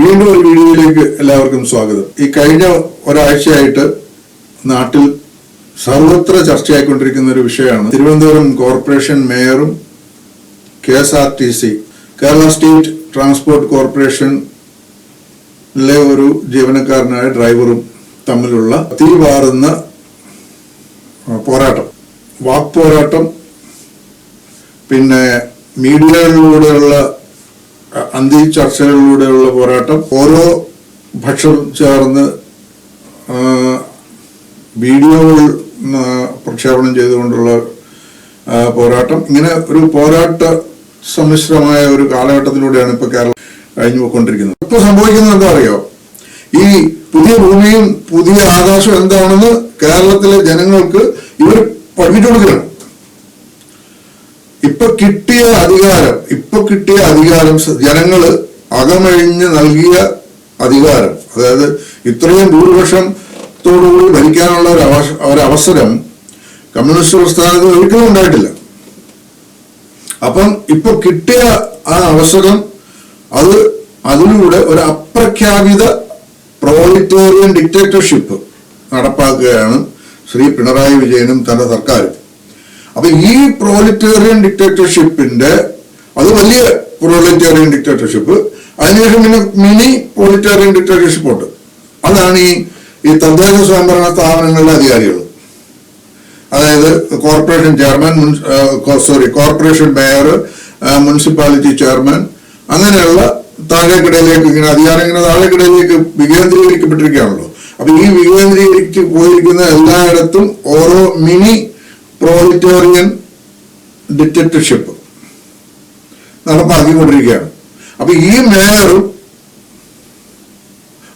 വീണ്ടും ഒരു വീഡിയോയിലേക്ക് എല്ലാവർക്കും സ്വാഗതം. ഈ കഴിഞ്ഞ ഒരാഴ്ചയായിട്ട് നാട്ടിൽ സർവത്ര ചർച്ചയായിക്കൊണ്ടിരിക്കുന്ന ഒരു വിഷയമാണ്. Thiruvananthapuram corporation മേയറും K S R T C Kerala state transport കോർപ്പറേഷനിലെ ഒരു ജീവനക്കാരനായ ഡ്രൈവറും തമ്മിലുള്ള തീ പാറുന്ന പോരാട്ടം. വാക്ക് പോരാട്ടം പിന്നെ മീഡിയകളിലൂടെയുള്ള അന്തി ചർച്ചകളിലൂടെയുള്ള പോരാട്ടം ഓരോ പക്ഷം ചേർന്ന് വീഡിയോകൾ പ്രക്ഷേപണം ചെയ്തുകൊണ്ടുള്ള പോരാട്ടം. ഇങ്ങനെ ഒരു പോരാട്ട സമ്മിശ്രമായ ഒരു കാലഘട്ടത്തിലൂടെയാണ് ഇപ്പൊ കേരളം കഴിഞ്ഞു പോയിക്കൊണ്ടിരിക്കുന്നത് ഇപ്പൊ സംഭവിക്കുന്നത് എന്താ അറിയോ? ഈ പുതിയ ഭൂമിയും പുതിയ ആകാശവും എന്താണെന്ന് കേരളത്തിലെ ജനങ്ങൾക്ക് ഇവർ പഠിപ്പിച്ചു കൊടുക്കുകയാണ് ഇപ്പൊ കിട്ടിയ അധികാരം ഇപ്പൊ കിട്ടിയ അധികാരം ജനങ്ങൾ അകമഴിഞ്ഞ് നൽകിയ അധികാരം. അതായത് ഇത്രയും ഭൂരിപക്ഷത്തോടുകൂടി ഭരിക്കാനുള്ള ഒരു അവസ- ഒരവസരം കമ്മ്യൂണിസ്റ്റ് പ്രസ്ഥാനത്തിൽ ഒരിക്കലും ഉണ്ടായിട്ടില്ല. അപ്പം ഇപ്പൊ കിട്ടിയ ആ അവസരം അത് അതിലൂടെ ഒരു അപ്രഖ്യാപിത പ്രോളിറ്റേറിയൻ ഡിക്റ്റേറ്റർഷിപ്പ് നടപ്പാക്കുകയാണ് ശ്രീ പിണറായി വിജയനും തന്റെ സർക്കാരും. അപ്പൊ ഈ പ്രോലിറ്റേറിയൻ ഡിക്റ്റേറ്റർഷിപ്പിന്റെ അത് വലിയ പ്രോലിറ്റേറിയൻ ഡിക്റ്റേറ്റർഷിപ്പ് അതിനുശേഷം പിന്നെ മിനി പ്രോലിറ്റേറിയൻ ഡിക്റ്റേറ്റർഷിപ്പ് ഉണ്ട്. അതാണ് ഈ ഈ തദ്ദേശ സ്വയംഭരണ സ്ഥാപനങ്ങളുടെ അധികാരികൾ. അതായത് corporation chairman sorry corporation mayor municipality chairman അങ്ങനെയുള്ള താഴേക്കിടയിലേക്ക് ഇങ്ങനെ അധികാരം ഇങ്ങനെ താഴേക്കിടയിലേക്ക് വികേന്ദ്രീകരിക്കപ്പെട്ടിരിക്കുകയാണല്ലോ. അപ്പൊ ഈ വികേന്ദ്രീകരിച്ച് പോയിരിക്കുന്ന എല്ലായിടത്തും ഓരോ മിനി പ്രോലിറ്റേറിയൻ ഡിക്റ്റേറ്റർഷിപ്പ് നടപ്പാക്കിക്കൊണ്ടിരിക്കുകയാണ് അപ്പൊ ഈ മേയറും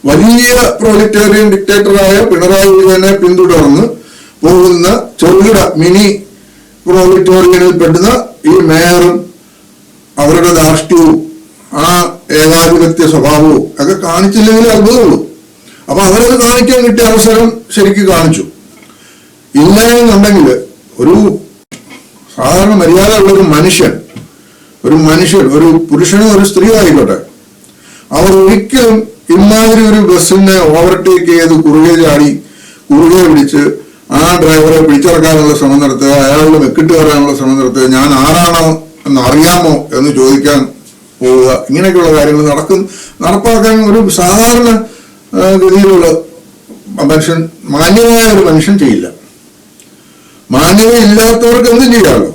വലിയ പ്രോലിറ്റേറിയൻ ഡിക്റ്റേറ്ററായ പിണറായി വിജയനെ പിന്തുടർന്ന് പോകുന്ന ചെറുകിട മിനി പ്രോളിറ്റോറിയനിൽ പെടുന്ന ഈ മേയറും അവരുടെ ധാർഷ്ട്യവും ആ ഏകാധിപത്യ സ്വഭാവവും ഒക്കെ കാണിച്ചില്ലെങ്കിൽ അത്ഭുതമുള്ളൂ. അപ്പൊ അവരത് കാണിക്കാൻ കിട്ടിയ അവസരം ശരിക്കും കാണിച്ചു. ഇല്ല എന്നുണ്ടെങ്കിൽ ഒരു സാധാരണ മര്യാദ ഉള്ള ഒരു മനുഷ്യൻ ഒരു മനുഷ്യൻ ഒരു പുരുഷനോ ഒരു സ്ത്രീ ആയിക്കോട്ടെ അവർ ഒരിക്കലും ഇമാതിരി ഒരു ബസ്സിനെ ഓവർടേക്ക് ചെയ്ത് കുറുകെ ചാടി കുറുകെ പിടിച്ച് ആ ഡ്രൈവറെ പിടിച്ചിറക്കാനുള്ള ശ്രമം നടത്തുക അയാളുടെ മെക്കിട്ട് കയറാനുള്ള ശ്രമം നടത്തുക ഞാൻ ആരാണോ എന്ന് അറിയാമോ എന്ന് ചോദിക്കാൻ പോവുക ഇങ്ങനെയൊക്കെയുള്ള കാര്യങ്ങൾ നടക്കും നടപ്പാക്കാൻ ഒരു സാധാരണ ഗതിയിലുള്ള മനുഷ്യൻ മാന്യമായ ഒരു മനുഷ്യൻ ചെയ്യില്ല. മാന്യത ഇല്ലാത്തവർക്ക് എന്തും ചെയ്യാമല്ലോ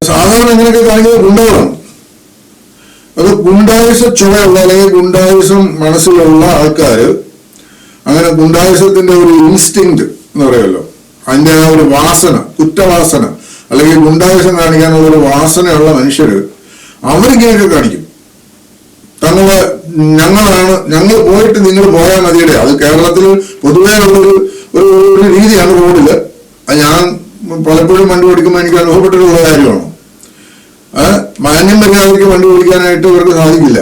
സാധാരണ ഇങ്ങനെയൊക്കെ കാണിക്കുന്നത് ഗുണ്ടകളാണ്. അത് ഗുണ്ടായുസ ചുവയുള്ള അല്ലെങ്കിൽ ഗുണ്ടായുസം മനസ്സിലുള്ള ആൾക്കാര് അങ്ങനെ ഗുണ്ടായുസത്തിന്റെ ഒരു ഇൻസ്റ്റിങ് എന്ന് പറയുമല്ലോ. അതിന്റെ ആ ഒരു വാസന കുറ്റവാസന അല്ലെങ്കിൽ ഗുണ്ടായുസം കാണിക്കാനുള്ള ഒരു വാസനയുള്ള മനുഷ്യര് അവരിങ്ങനെയൊക്കെ കാണിക്കും. തങ്ങളെ ഞങ്ങളാണ് ഞങ്ങൾ പോയിട്ട് നിങ്ങൾ പോയാൽ മതിയുടെ അത് കേരളത്തിൽ പൊതുവേ ഉള്ളൊരു ഒരു രീതിയാണ് അത് ഞാൻ പലപ്പോഴും വണ്ടി ഓടിക്കുമ്പോൾ എനിക്ക് അനുഭവപ്പെട്ടിട്ടുള്ള കാര്യമാണ്. മാന്യം മര്യാദയ്ക്ക് വണ്ടി ഓടിക്കാനായിട്ട് ഇവർക്ക് സാധിക്കില്ല.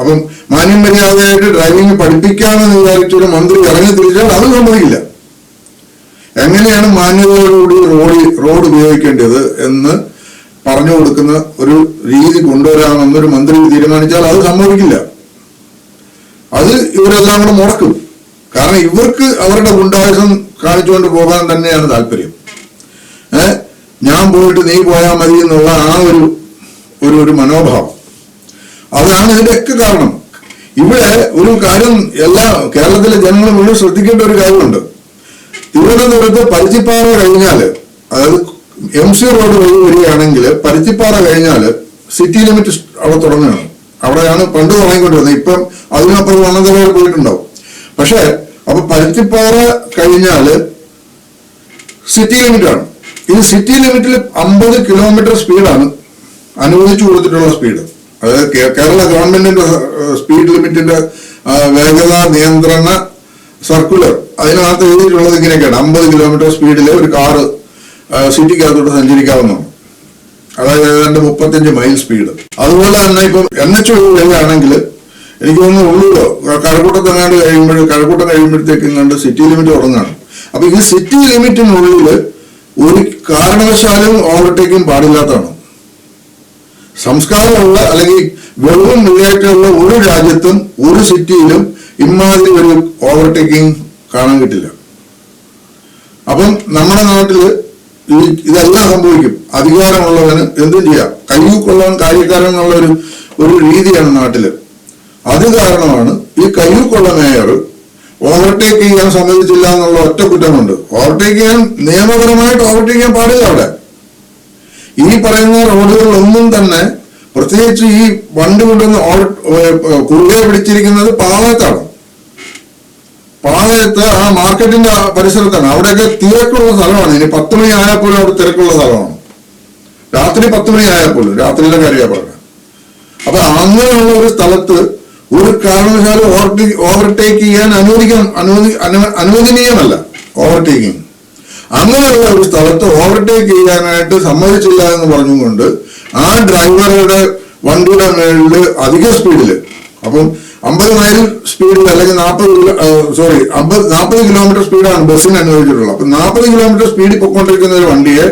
അപ്പം മാന്യം മര്യാദയായിട്ട് ഡ്രൈവിംഗ് പഠിപ്പിക്കാമെന്ന് വിചാരിച്ചൊരു മന്ത്രി ഇറങ്ങി തിരിച്ചാൽ അത് സമ്മതിക്കില്ല എങ്ങനെയാണ് മാന്യതയോടുകൂടി റോഡ് റോഡ് ഉപയോഗിക്കേണ്ടത് എന്ന് പറഞ്ഞു കൊടുക്കുന്ന ഒരു രീതി കൊണ്ടുവരാമെന്നൊരു മന്ത്രി തീരുമാനിച്ചാൽ അത് സമ്മതിക്കില്ല അത് ഇവരെല്ലാം കൂടെ മുടക്കും. കാരണം ഇവർക്ക് അവരുടെ ഗുണ്ടായുസം കാണിച്ചുകൊണ്ട് പോകാൻ തന്നെയാണ് താല്പര്യം. ഞാൻ പോയിട്ട് നീ പോയാൽ മതി എന്നുള്ള ആ ഒരു ഒരു ഒരു മനോഭാവം. അതാണ് ഇതിന്റെയൊക്കെ കാരണം. ഇവിടെ ഒരു കാര്യം എല്ലാ കേരളത്തിലെ ജനങ്ങൾ മുഴുവൻ ശ്രദ്ധിക്കേണ്ട ഒരു കാര്യമുണ്ട്. തിരുവനന്തപുരത്ത് പരുത്തിപ്പാറ കഴിഞ്ഞാൽ അതായത് എം സി റോഡ് വഴി വരികയാണെങ്കിൽ പരുത്തിപ്പാറ കഴിഞ്ഞാൽ സിറ്റി ലിമിറ്റ് അവിടെ തുടങ്ങുകയാണ്. അവിടെയാണ് പണ്ട് തുടങ്ങിക്കൊണ്ടിരുന്നത്. ഇപ്പം അതിനപ്പുറം വണ്ണന്തല വരെ പോയിട്ടുണ്ടാവും. പക്ഷേ അപ്പൊ പരുത്തിപ്പാറ കഴിഞ്ഞാൽ സിറ്റി ലിമിറ്റ് ഈ സിറ്റി ലിമിറ്റിൽ അമ്പത് കിലോമീറ്റർ സ്പീഡാണ് അനുവദിച്ചു കൊടുത്തിട്ടുള്ള സ്പീഡ് അതായത് കേരള ഗവൺമെന്റിന്റെ സ്പീഡ് ലിമിറ്റിന്റെ വേഗത നിയന്ത്രണ സർക്കുലർ അതിനകത്ത് എഴുതിയിട്ടുള്ളത് ഇങ്ങനെയൊക്കെയാണ്. അമ്പത് കിലോമീറ്റർ സ്പീഡിൽ ഒരു കാറ് സിറ്റിക്കകത്തോട്ട് സഞ്ചരിക്കാവുന്നതാണ്. അതായത് ഏതാണ്ട് മുപ്പത്തഞ്ച് മൈൽ സ്പീഡ് അതുപോലെ തന്നെ ഇപ്പം എൻ എച്ച് വരികയാണെങ്കിൽ എനിക്ക് തോന്നുന്നു ഉള്ളൂരോ കഴക്കൂട്ടത്ത് എങ്ങാണ്ട് കഴിയുമ്പോൾ കഴക്കൂട്ടം കഴിയുമ്പോഴത്തേക്കും കണ്ട് സിറ്റി ലിമിറ്റ് തുടങ്ങുകയാണ് അപ്പൊ ഈ സിറ്റി ലിമിറ്റിനുള്ളിൽ ഒരു കാരണവശാലും ഓവർടേക്കും പാടില്ലാത്തതാണ്. സംസ്കാരമുള്ള അല്ലെങ്കിൽ വെറും മുന്നേറ്റമുള്ള ഒരു രാജ്യത്തും ഒരു സിറ്റിയിലും ഇമാതിരി ഒരു ഓവർടേക്കിംഗ് കാണാൻ കിട്ടില്ല. അപ്പം നമ്മുടെ നാട്ടിൽ ഇതെല്ലാം സംഭവിക്കും. അധികാരമുള്ളവന് എന്തും ചെയ്യാം. കയ്യൂക്കുള്ളവൻ കാര്യക്കാരൻ എന്നുള്ള ഒരു ഒരു രീതിയാണ് നാട്ടിൽ. അത് കാരണമാണ് ഈ കയ്യൂക്കുള്ള മേയർ ഓവർടേക്ക് ചെയ്യാൻ സമ്മതിച്ചില്ല എന്നുള്ള ഒറ്റ കുറ്റമുണ്ട്. ഓവർടേക്ക് ചെയ്യാൻ നിയമപരമായിട്ട് ഓവർടേക്ക് ചെയ്യാൻ പാടില്ല അവിടെ. ഈ പറയുന്ന റോഡുകളിലൊന്നും തന്നെ പ്രത്യേകിച്ച് ഈ വണ്ടി കൊണ്ടുവന്ന് കുറുകെ പിടിച്ചിരിക്കുന്നത് പാളയത്താണ്. പാളയത്ത് ആ മാർക്കറ്റിന്റെ പരിസരത്താണ്. അവിടെയൊക്കെ തിരക്കുള്ള സ്ഥലമാണ്. ഇനി പത്ത് മണി ആയപ്പോഴും അവിടെ തിരക്കുള്ള സ്ഥലമാണ്. രാത്രി പത്ത് മണി ആയപ്പോഴും രാത്രിയിലെ കാര്യമാണ് പറഞ്ഞത്. അപ്പൊ അങ്ങനെയുള്ള ഒരു സ്ഥലത്ത് ഒരു കാരണവശാലും ഓവർടേക്ക് ചെയ്യാൻ അനുവദിക്കാൻ അനുവദി അനു- അനുവദനീയമല്ല ഓവർടേക്കിംഗ് അങ്ങനെയുള്ള ഒരു സ്ഥലത്ത് ഓവർടേക്ക് ചെയ്യാനായിട്ട് സമ്മതിച്ചില്ല എന്ന് പറഞ്ഞുകൊണ്ട് ആ ഡ്രൈവറുടെ വണ്ടിയുടെ മേളിൽ അധിക സ്പീഡിൽ അപ്പം അമ്പത് മൈൽ സ്പീഡിൽ അല്ലെങ്കിൽ നാൽപ്പത് സോറി അമ്പത് നാൽപ്പത് കിലോമീറ്റർ സ്പീഡാണ് ബസ്സിന് അനുവദിച്ചിട്ടുള്ളത്. അപ്പൊ നാൽപ്പത് കിലോമീറ്റർ സ്പീഡിൽ പൊക്കൊണ്ടിരിക്കുന്ന ഒരു വണ്ടിയെ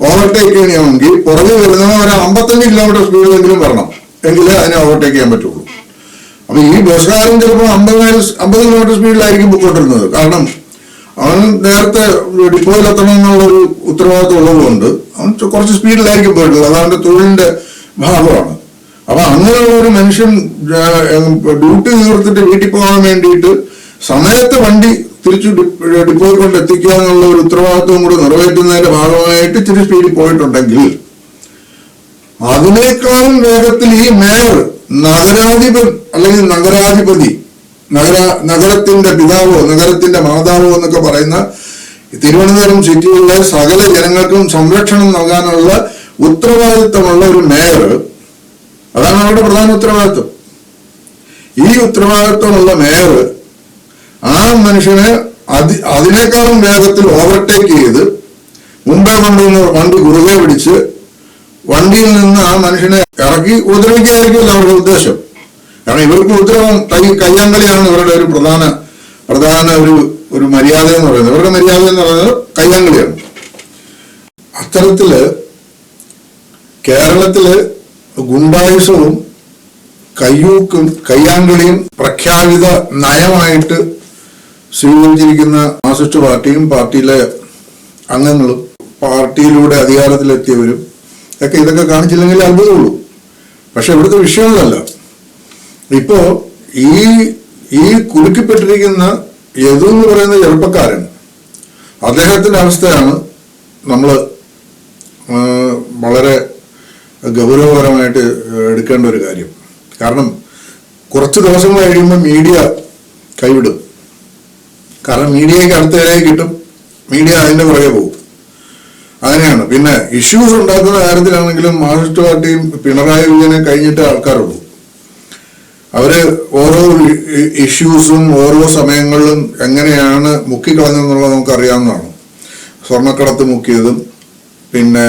ഓവർടേക്ക് ചെയ്യണമെങ്കിൽ പുറകെ വരുന്നവർ അമ്പത്തഞ്ച് കിലോമീറ്റർ സ്പീഡിലെങ്കിലും വരണം. എങ്കിലേ അതിനെ ഓവർടേക്ക് ചെയ്യാൻ പറ്റുള്ളൂ. അപ്പൊ ഈ ബസ്സുകാരൻ ചിലപ്പോൾ അമ്പത് മൈൽ അമ്പത് കിലോമീറ്റർ സ്പീഡിലായിരിക്കും പോയിട്ടിരുന്നത് കാരണം അവൻ നേരത്തെ ഡിപ്പോയിലെത്തണം എന്നുള്ളൊരു ഉത്തരവാദിത്വം ഉള്ളതുകൊണ്ട് അവൻ കുറച്ച് സ്പീഡിലായിരിക്കും പോയിട്ടുള്ളത്. അത് അവന്റെ തൊഴിലിന്റെ ഭാഗമാണ്. അപ്പൊ അങ്ങനെയുള്ള ഒരു മനുഷ്യൻ ഡ്യൂട്ടി തീർത്തിട്ട് വീട്ടിൽ പോകാൻ വേണ്ടിയിട്ട് സമയത്ത് വണ്ടി തിരിച്ചു ഡിപ്പോയിൽ കൊണ്ട് എത്തിക്കുക എന്നുള്ള ഒരു ഉത്തരവാദിത്വം കൂടി നിറവേറ്റുന്നതിന്റെ ഭാഗമായിട്ട് ഇച്ചിരി സ്പീഡിൽ പോയിട്ടുണ്ടെങ്കിൽ അതിനേക്കാളും വേഗത്തിൽ ഈ മേയർ നഗരാധിപൻ അല്ലെങ്കിൽ നഗരാധിപതി നഗര നഗരത്തിന്റെ പിതാവോ നഗരത്തിന്റെ മാതാവോ എന്നൊക്കെ പറയുന്ന തിരുവനന്തപുരം സിറ്റിയിലെ സകല ജനങ്ങൾക്കും സംരക്ഷണം നൽകാനുള്ള ഉത്തരവാദിത്തമുള്ള ഒരു മേയർ. അതാണ് അവരുടെ പ്രധാന ഉത്തരവാദിത്വം. ഈ ഉത്തരവാദിത്വമുള്ള മേയർ ആ മനുഷ്യനെ അതി അതിനേക്കാളും വേഗത്തിൽ ഓവർടേക്ക് ചെയ്ത് മുമ്പേ കൊണ്ടുവന്ന് വണ്ടി കുറുകെ പിടിച്ച് വണ്ടിയിൽ നിന്ന് ആ മനുഷ്യനെ ഇറക്കി ഉപദ്രവിക്കായിരിക്കുമല്ലോ അവരുടെ ഉദ്ദേശം. കാരണം ഇവർക്ക് ഉപദ്രവം കൈ കയ്യാങ്കളിയാണ് ഇവരുടെ ഒരു പ്രധാന പ്രധാന ഒരു ഒരു മര്യാദ എന്ന് പറയുന്നത്. ഇവരുടെ മര്യാദ എന്ന് പറയുന്നത് കയ്യാങ്കളിയാണ്. അത്തരത്തിൽ കേരളത്തിൽ ഗുണ്ടായുസവും കയ്യൂക്കും കയ്യാങ്കളിയും പ്രഖ്യാപിത നയമായിട്ട് സ്വീകരിച്ചിരിക്കുന്ന മാർസിസ്റ്റ് പാർട്ടിയും പാർട്ടിയിലെ അംഗങ്ങളും പാർട്ടിയിലൂടെ അധികാരത്തിലെത്തിയവരും ഒക്കെ ഇതൊക്കെ കാണിച്ചില്ലെങ്കിൽ അത്ഭുതമുള്ളൂ. പക്ഷെ ഇവിടുത്തെ വിഷയമല്ല ഇപ്പോ ഈ ഈ കുലുക്കിപ്പെട്ടിരിക്കുന്ന യദു എന്ന് പറയുന്ന ചെറുപ്പക്കാരൻ അദ്ദേഹത്തിന്റെ അവസ്ഥയാണ് നമ്മൾ വളരെ ഗൗരവപരമായിട്ട് എടുക്കേണ്ട ഒരു കാര്യം. കാരണം കുറച്ച് ദിവസം കഴിയുമ്പോൾ മീഡിയ കൈവിടും. കാരണം മീഡിയയ്ക്ക് അടുത്തതിലേക്ക് കിട്ടും. മീഡിയ അതിന്റെ പുറകെ പോകും. അങ്ങനെയാണ്. പിന്നെ ഇഷ്യൂസ് ഉണ്ടാക്കുന്ന കാര്യത്തിലാണെങ്കിലും മാർക്സിസ്റ്റ് പാർട്ടിയും പിണറായി വിജയനെ കഴിഞ്ഞിട്ട് ആൾക്കാരുള്ളൂ. അവർ ഓരോ ഇഷ്യൂസും ഓരോ സമയങ്ങളിലും എങ്ങനെയാണ് മുക്കിക്കളഞ്ഞതെന്നുള്ളത് നമുക്ക് അറിയാവുന്നതാണ് സ്വർണക്കടത്ത് മുക്കിയതും പിന്നെ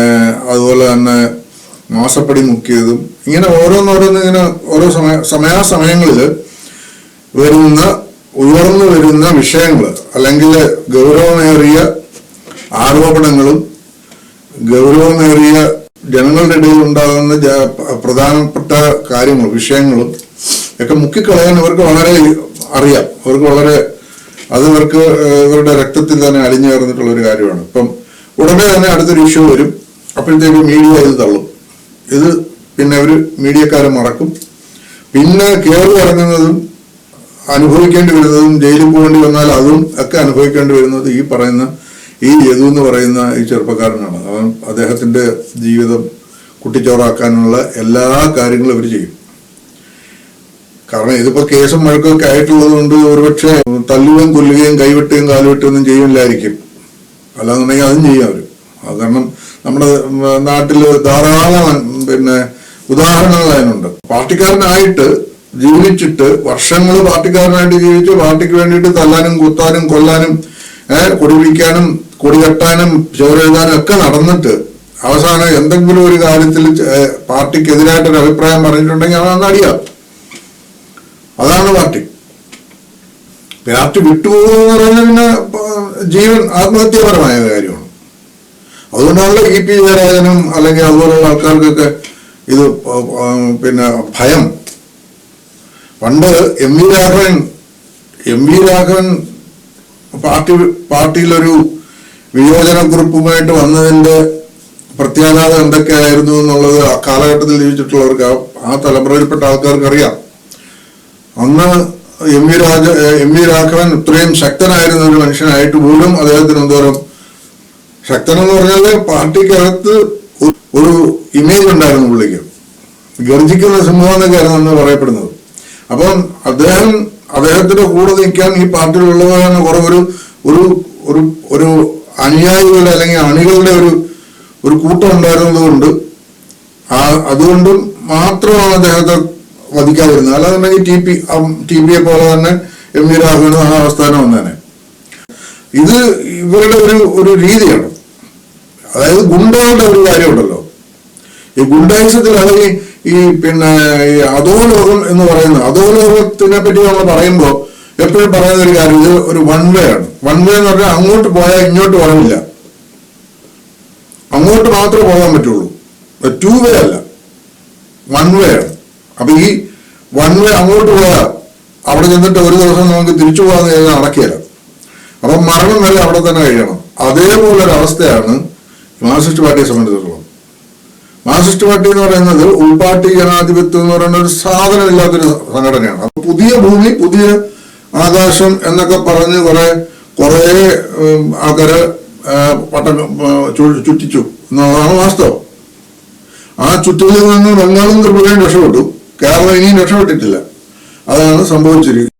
അതുപോലെ തന്നെ മാസപ്പടി മുക്കിയതും ഇങ്ങനെ ഓരോന്നോരോന്ന് ഇങ്ങനെ ഓരോ സമയ സമയാസമയങ്ങളിൽ വരുന്ന ഉയർന്നു വരുന്ന വിഷയങ്ങൾ അല്ലെങ്കിൽ ഗൗരവമേറിയ ആരോപണങ്ങളും ഗൗരവമേറിയ ജനങ്ങളുടെ ഇടയിൽ ഉണ്ടാകുന്ന പ്രധാനപ്പെട്ട കാര്യങ്ങളും വിഷയങ്ങളും ഒക്കെ മുക്കിക്കളയാൻ ഇവർക്ക് വളരെ അറിയാം. അവർക്ക് വളരെ അത് ഇവർക്ക് ഇവരുടെ രക്തത്തിൽ തന്നെ അലിഞ്ഞു ചേർന്നിട്ടുള്ള ഒരു കാര്യമാണ്. ഇപ്പം ഉടനെ തന്നെ അടുത്തൊരു ഇഷ്യൂ വരും. അപ്പോഴത്തേക്ക് മീഡിയ ഇത് തള്ളും. ഇത് പിന്നെ അവർ മീഡിയക്കാരെ മറക്കും. പിന്നെ കയറി ഇറങ്ങുന്നതും അനുഭവിക്കേണ്ടി വരുന്നതും ജയിലിൽ പോകേണ്ടി വന്നാൽ അതും ഒക്കെ അനുഭവിക്കേണ്ടി വരുന്നത് ഈ പറയുന്ന ഈ യദു എന്ന് പറയുന്ന ഈ ചെറുപ്പക്കാരനാണ്. അവൻ അദ്ദേഹത്തിന്റെ ജീവിതം കുട്ടിച്ചോറാക്കാനുള്ള എല്ലാ കാര്യങ്ങളും ഇവർ ചെയ്യും. കാരണം ഇതിപ്പോ കേസും വഴക്കൊക്കെ ആയിട്ടുള്ളത് കൊണ്ട് ഒരുപക്ഷെ തല്ലുകയും കൊല്ലുകയും കൈവെട്ടുകയും ഒന്നും ചെയ്യില്ലായിരിക്കും. അല്ലാന്നുണ്ടെങ്കിൽ അതും ചെയ്യും അവർ അത് കാരണം നമ്മുടെ നാട്ടിൽ ധാരാളം പിന്നെ ഉദാഹരണങ്ങൾ അതിനുണ്ട് പാർട്ടിക്കാരനായിട്ട് ജീവിച്ചിട്ട് വർഷങ്ങൾ പാർട്ടിക്കാരനായിട്ട് ജീവിച്ച് പാർട്ടിക്ക് വേണ്ടിയിട്ട് തല്ലാനും കുത്താനും കൊല്ലാനും കൊടിപിടിക്കാനും കൊടികെട്ടാനും ചോരെഴുതാനും ഒക്കെ നടന്നിട്ട് അവസാനം എന്തെങ്കിലും ഒരു കാര്യത്തിൽ പാർട്ടിക്കെതിരായിട്ടൊരു അഭിപ്രായം പറഞ്ഞിട്ടുണ്ടെങ്കിൽ അതാണ് അടിയാം. അതാണ് പാർട്ടി. പാർട്ടി വിട്ടുപോകുന്ന പറഞ്ഞാൽ പിന്നെ ജീവൻ ആത്മഹത്യാപരമായ കാര്യമാണ്. അതുകൊണ്ടാണല്ലോ ഇ പി ജയരാജനും അല്ലെങ്കിൽ അതുപോലുള്ള ആൾക്കാർക്കൊക്കെ ഇത് പിന്നെ ഭയം. പണ്ട് M V Raghavan M V Raghavan party പാർട്ടിയിലൊരു വിയോജന ഗ്രൂപ്പുമായിട്ട് വന്നതിന്റെ പ്രത്യാഘാതം എന്തൊക്കെയായിരുന്നു എന്നുള്ളത് ആ കാലഘട്ടത്തിൽ ജീവിച്ചിട്ടുള്ളവർക്ക് ആ- തലമുറയിൽപ്പെട്ട ആൾക്കാർക്ക് അറിയാം അന്ന് M V Raja M V Raghavan ഇത്രയും ശക്തനായിരുന്ന ഒരു മനുഷ്യനായിട്ട് പോലും അദ്ദേഹത്തിന് എന്തോരം ശക്തനെന്ന് പറഞ്ഞാൽ പാർട്ടിക്കകത്ത് ഒരു- ഇമേജ് ഉണ്ടായിരുന്നു പുള്ളിക്ക്. ഗർജിക്കുന്ന സിംഹം എന്നൊക്കെയാണ് അന്ന് പറയപ്പെടുന്നത്. അപ്പം അദ്ദേഹം അദ്ദേഹത്തിന്റെ കൂടെ നിൽക്കാൻ ഈ പാർട്ടിയിലുള്ളവരാണ് കുറെ ഒരു ഒരു ഒരു ഒരു അനുയായികളുടെ അല്ലെങ്കിൽ അണികളുടെ ഒരു ഒരു കൂട്ടം ഉണ്ടായിരുന്നത് കൊണ്ട് ആ അതുകൊണ്ടും മാത്രമാണ് അദ്ദേഹത്തെ വധിക്കാതിരുന്നത്. അല്ലാന്നുണ്ടെങ്കിൽ ടി പി ടി പിയെ പോലെ തന്നെ എം വി രാഘവനും ആ അവസ്ഥാനം വന്നേനെ. ഇത് ഇവരുടെ ഒരു ഒരു രീതിയാണ്. അതായത് ഗുണ്ടകളുടെ ഒരു കാര്യമുണ്ടല്ലോ. ഈ ഗുണ്ടായുസത്തിൽ അല്ലെങ്കിൽ ഈ പിന്നെ ഈ അധോലോകം എന്ന് പറയുന്നത് അധോലോകത്തിനെ പറ്റി നമ്മൾ പറയുമ്പോൾ എപ്പോഴും പറയുന്ന ഒരു കാര്യം ഇത് ഒരു വൺ വേ ആണ്. വൺ വേ എന്ന് പറഞ്ഞാൽ അങ്ങോട്ട് പോയാൽ ഇങ്ങോട്ട് വളവില്ല അങ്ങോട്ട് മാത്രമേ പോകാൻ പറ്റുള്ളൂ. ടു വേ അല്ല. വൺ വേ ആണ്. അപ്പൊ ഈ വൺ വേ അങ്ങോട്ട് പോയാൽ അവിടെ ചെന്നിട്ട് ഒരു ദിവസം നമുക്ക് തിരിച്ചു പോകാന്ന് കഴിഞ്ഞാൽ നടക്കില്ല. അപ്പൊ മരണം വരെ അവിടെ തന്നെ കഴിയണം. അതേപോലെ ഒരു അവസ്ഥയാണ് മാർസിസ്റ്റ് പാർട്ടിയെ സംബന്ധിച്ചിടത്തോളം. മാർസിസ്റ്റ് പാർട്ടി എന്ന് പറയുന്നത് ഉൾപാർട്ടി ജനാധിപത്യം എന്ന് പറയുന്ന ഒരു സാധനമില്ലാത്തൊരു സംഘടനയാണ്. അപ്പൊ പുതിയ ഭൂമി പുതിയ ആകാശം എന്നൊക്കെ പറഞ്ഞ് കുറെ കുറേ ആൾക്കാര് പട്ടം ചുറ്റിച്ചു. എന്നുള്ളതാണ് വാസ്തവം. ആ ചുറ്റലിൽ നിന്ന് ബംഗാളും ത്രിപുരയും രക്ഷപ്പെട്ടു. കേരളം ഇനിയും രക്ഷപ്പെട്ടിട്ടില്ല. അതാണ് സംഭവിച്ചിരി